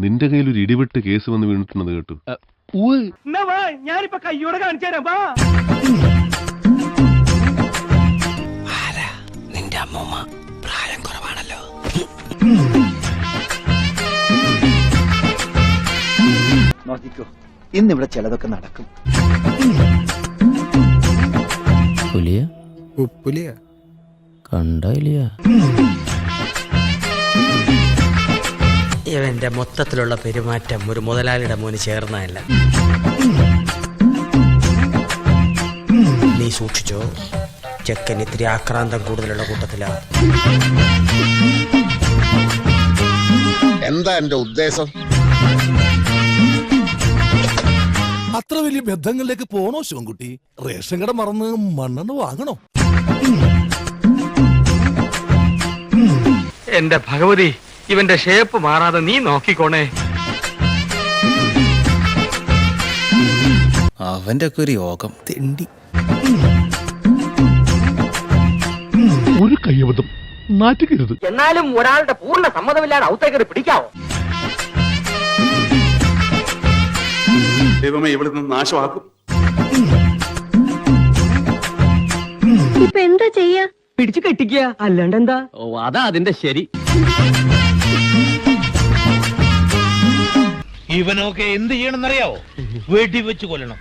നിന്റെ കയ്യിൽ ഒരു ഇടിവിട്ട് കേസ് വന്ന് വീണിട്ടുണ്ടെന്ന് കേട്ടു. ഞാനിപ്പോ കയ്യോടെ കാണിച്ചു തരാം വാ. നിന്റെ അമ്മൂമ്മ? പ്രായം കുറവാണല്ലോ. നോക്കിക്കോ ഇന്നിവിടെ ചിലതൊക്കെ നടക്കും. പുലിയ? ഉപ്പുലിയ കണ്ടില്ല ഇവന്റെ മൊത്തത്തിലുള്ള പെരുമാറ്റം ഒരു മുതലാളിയുടെ മോന് ചേർന്നതല്ല. നീ സൂക്ഷിച്ചോ? ചെക്കൻ ഇത്തിരി ആക്രാന്തം കൂടുതലുള്ള കൂട്ടത്തിലാ. എന്താ എന്റെ ഉദ്ദേശം? അത്ര വലിയ ബന്ധങ്ങളിലേക്ക് പോണോ ശിവൻകുട്ടി? റേഷൻ കട മറന്ന് മണ്ണെണ്ണ വാങ്ങണോ? എന്റെ ഭഗവതി ഇവന്റെ ഷേപ്പ് മാറാതെ നീ നോക്കിക്കോണേ. അവന്റെ ഒക്കെ ഒരു യോഗം. തിണ്ടി. ഒരു കയ്യബദ്ധം. മാറ്റിക്കരുത് എന്നാലും ഒരാളുടെ പൂർണ സമ്മതമില്ലാതെ ഔത്തേക്കറി പിടിക്കാവോ? ദൈവമേ ഇവിടെ നിന്ന് നാശമാക്കും. ഇപ്പൊ എന്താ ചെയ്യാ? പിടിച്ചു കെട്ടിക്കുക. അല്ലാണ്ട് എന്താ? ഓ അതാ അതിന്റെ ശരി. ഇവനൊക്കെ എന്ത് ചെയ്യണമെന്നറിയാവോ? വെടി വെച്ച് കൊല്ലണം.